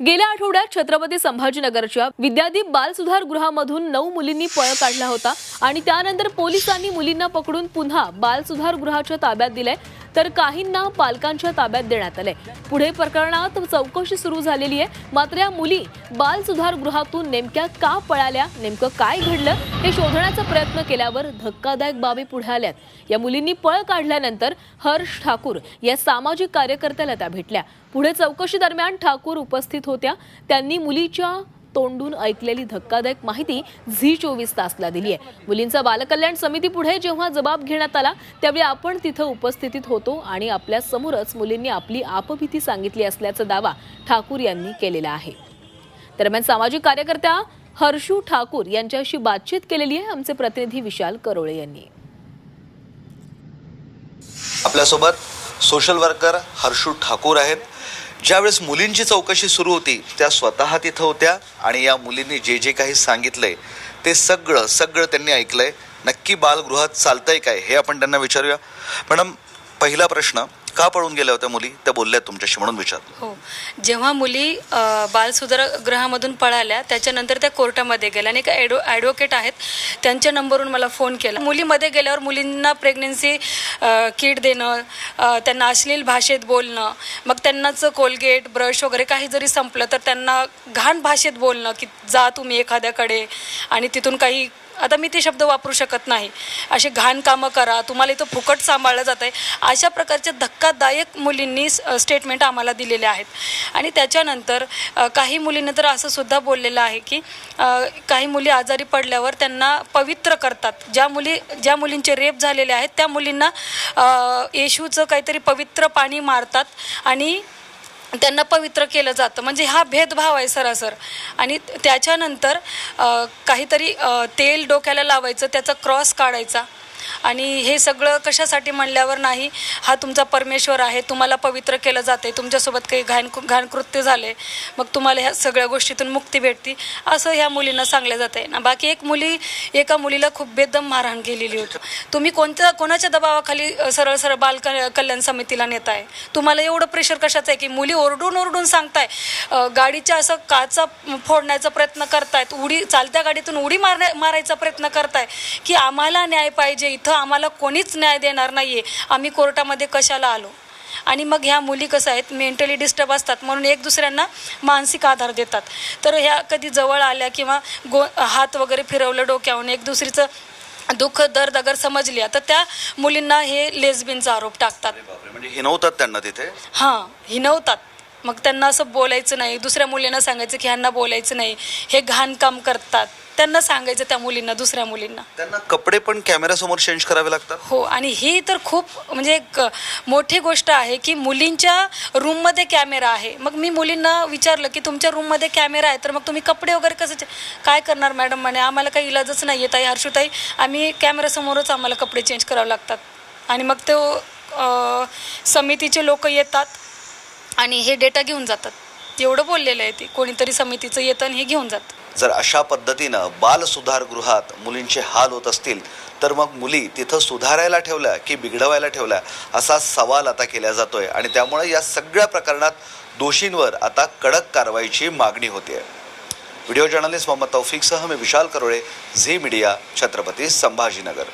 गेल्या आठवड्यात छत्रपती संभाजीनगरच्या विद्यादीप बालसुधार गृहामधून नऊ मुलींनी पळ काढला होता आणि त्यानंतर पोलिसांनी मुलींना पकडून पुन्हा बालसुधार गृहाच्या ताब्यात दिलंय. तर काहींना पालकांच्या ताब्यात देण्यात आले पुढे प्रकरणात चौकशी सुरू झालेली आहे. मात्र या मुली बालसुधार गृहातून नेमक्या का पळाल्या नेमकं काय घडलं हे शोधण्याचा प्रयत्न केल्यावर धक्कादायक बाबी पुढे आल्यात. या मुलींनी पळ काढल्यानंतर हर्ष ठाकूर या सामाजिक कार्यकर्त्याला त्या भेटल्या. पुढे चौकशी दरम्यान ठाकूर उपस्थित होत्या. त्यांनी मुलीच्या तोंडून ऐकलेली धक्कादायक माहिती झी चोवीस तासला दिली आहे. मुलींचा बालकल्याण समिती पुढे जेव्हा जबाब घेण्यात आला त्यावेळी आपण तिथं उपस्थितीत होतो आणि आपल्या समोरच मुलींनी आपली आपभीती सांगितली असल्याचा दावा ठाकूर यांनी केलेला आहे. दरम्यान सामाजिक कार्यकर्त्या हर्षू ठाकूर यांच्याशी बातचीत केलेली आहे आमचे प्रतिनिधी विशाल करोळे यांनी. आपल्यासोबत सोशल वर्कर हर्षू ठाकूर आहेत. ज्यावेळेस मुलींची चौकशी सुरू होती त्या स्वतः तिथं होत्या आणि या मुलींनी जे जे काही सांगितलंय ते सगळं सगळं त्यांनी ऐकलंय. नक्की बालगृहात चालतंय काय हे आपण त्यांना विचारूया. मॅडम पहिला प्रश्न का पळून गेल्या होत्या मुली? त्या बोलल्या तुमच्याशी म्हणून विचारलं हो. जेव्हा मुली बालसुधारगृहामधून पळाल्या त्याच्यानंतर त्या कोर्टामध्ये गेल्या आणि एक ॲडो ॲडव्होकेट आहेत त्यांच्या नंबरवरून मला फोन केला. मुलीमध्ये गेल्यावर मुलींना प्रेग्नेन्सी किट देणं त्यांना अश्लील भाषेत बोलणं मग त्यांनाच कोलगेट ब्रश वगैरे काही जरी संपलं तर त्यांना घाण भाषेत बोलणं की जा तुम्ही एखाद्याकडे आणि तिथून काही आता मी ते शब्द वापरू शकत नाही. असे घाण कामं करा तुम्हाला इथं फुकट सांभाळलं जात आहे अशा प्रकारचे धक्कादायक मुलींनी स्टेटमेंट आम्हाला दिलेले आहेत. आणि त्याच्यानंतर काही मुलींनी तर असं सुद्धा बोललेलं आहे की काही मुली आजारी पडल्यावर त्यांना पवित्र करतात. ज्या मुली ज्या मुलींचे रेप झालेले आहेत त्या मुलींना येशूचं काहीतरी पवित्र पाणी मारतात आणि त्यांना पवित्र केलं जातं. म्हणजे हा भेदभाव आहे सरासर. आणि त्याच्यानंतर काहीतरी तेल डोक्याला लावायचं त्याचा क्रॉस काढायचा. आणि हे सगळं कशासाठी म्हणल्यावर नाही हा तुमचा परमेश्वर आहे तुम्हाला पवित्र केलं जाते तुमच्यासोबत काही घाण घाणकृत्य झाले मग तुम्हाला ह्या सगळ्या गोष्टीतून मुक्ती भेटते असं ह्या मुलींना सांगलं जात आहे ना बाकी एक मुली एका मुलीला खूप बेदम मारहाण केलेली होती. तुम्ही कोणत्या कोणाच्या दबावाखाली सरळ सरळ बाल कल्याण समितीला नेत आहे तुम्हाला एवढं प्रेशर कशाचं आहे की मुली ओरडून ओरडून सांगताय गाडीच्या असं काचा फोडण्याचा प्रयत्न करतायत उडी चालत्या गाडीतून उडी मारण्या मारायचा प्रयत्न करताय की आम्हाला न्याय पाहिजे इथं आम्हाला कोणीच न्याय देणार नाही आहे आम्ही कोर्टामध्ये कशाला आलो? आणि मग ह्या मुली कसं आहेत? मेंटली डिस्टर्ब असतात. म्हणून एक दुसऱ्यांना मानसिक आधार देतात. तर ह्या कधी जवळ आल्या किंवा गो हात वगैरे फिरवलं डोक्यावरून एक दुसरीचं दुःख दर्द अगर समजली तर त्या मुलींना हे लेसबिनचा आरोप टाकतात. म्हणजे हिनवतात त्यांना तिथे? हां. हिनवतात. मग त्यांना असं बोलायचं नाही. दुसऱ्या मुलींना सांगायचं की ह्यांना बोलायचं नाही. हे घाण काम करतात. त्यांना सांगायचं त्या मुलींना दुसऱ्या मुलींना. त्यांना कपडे पण कॅमेऱ्यासमोर चेंज करावे लागतात? हो आणि ही तर खूप म्हणजे एक मोठी गोष्ट आहे की मुलींच्या रूममध्ये कॅमेरा आहे. मग मी मुलींना विचारलं की तुमच्या रूममध्ये कॅमेरा आहे तर मग तुम्ही कपडे वगैरे कसं काय करणार मॅडम म्हणे? आम्हाला काही इलाजच नाही आहे ताई हर्षुताई. आम्ही कॅमेरासमोरच आम्हाला कपडे चेंज करावे लागतात. आणि मग तो समितीचे लोक येतात. आणि हे डेटा घेऊन जातात. एवढं बोललेलं आहे ते. कोणीतरी समितीचं येतं आणि हे घेऊन जातं. जर अशा पद्धतीनं बाल सुधारगृहात मुलींचे हाल होत असतील तर मग मुली तिथं सुधारायला ठेवल्या की बिघडवायला ठेवल्या असा सवाल आता केला जातोय. आणि त्यामुळे या सगळ्या प्रकरणात दोषींवर आता कडक कारवाईची मागणी होते व्हिडिओ जर्नलिस्ट मोहम्मद तौफिकसह मी विशाल करोळे झी मीडिया छत्रपती संभाजीनगर.